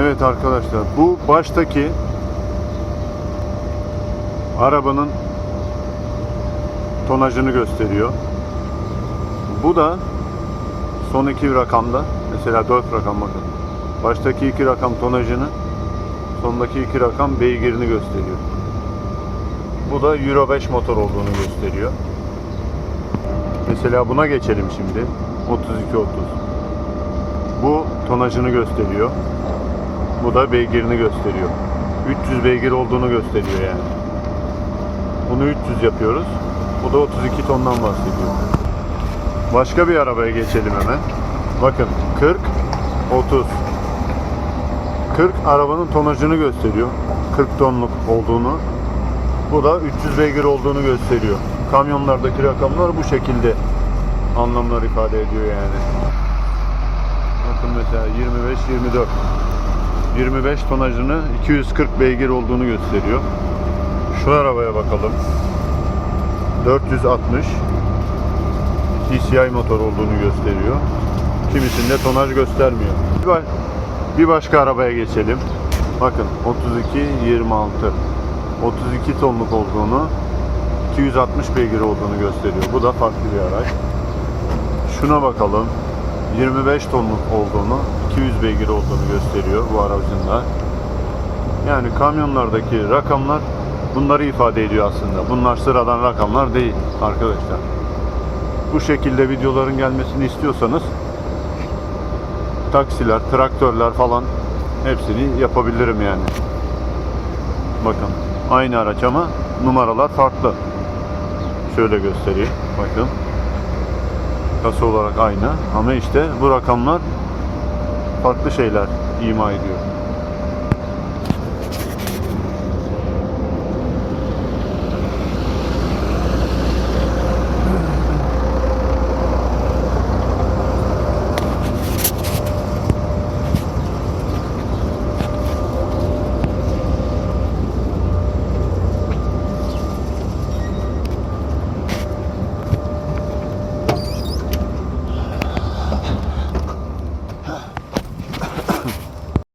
Evet arkadaşlar bu baştaki arabanın tonajını gösteriyor. Bu da son iki rakamda mesela 4 rakam bakın. Baştaki iki rakam tonajını sondaki iki rakam beygirini gösteriyor. Bu da Euro 5 motor olduğunu gösteriyor. Mesela buna geçelim şimdi. 32-30. Bu tonajını gösteriyor. Bu da beygirini gösteriyor. 300 beygir olduğunu gösteriyor yani. Bunu 300 yapıyoruz. Bu da 32 tondan bahsediyor. Başka bir arabaya geçelim hemen. Bakın 40 30 40 arabanın tonajını gösteriyor. 40 tonluk olduğunu. Bu da 300 beygir olduğunu gösteriyor. Kamyonlardaki rakamlar bu şekilde anlamlar ifade ediyor yani. Bakın mesela 25 24 25 tonajını 240 beygir olduğunu gösteriyor. Şu arabaya bakalım. 460 TCI motor olduğunu gösteriyor. Kimisinde tonaj göstermiyor. Bir başka arabaya geçelim. Bakın 32 26 32 tonluk olduğunu 260 beygir olduğunu gösteriyor. Bu da farklı bir araç. Şuna bakalım. 25 tonluk olduğunu, 200 beygir olduğunu gösteriyor bu aracın da. Yani kamyonlardaki rakamlar bunları ifade ediyor aslında. Bunlar sıradan rakamlar değil arkadaşlar. Bu şekilde videoların gelmesini istiyorsanız taksiler, traktörler falan hepsini yapabilirim yani. Bakın aynı araç ama numaralar farklı. Şöyle göstereyim. Bakın. Kasa olarak aynı ama işte bu rakamlar farklı şeyler ima ediyor.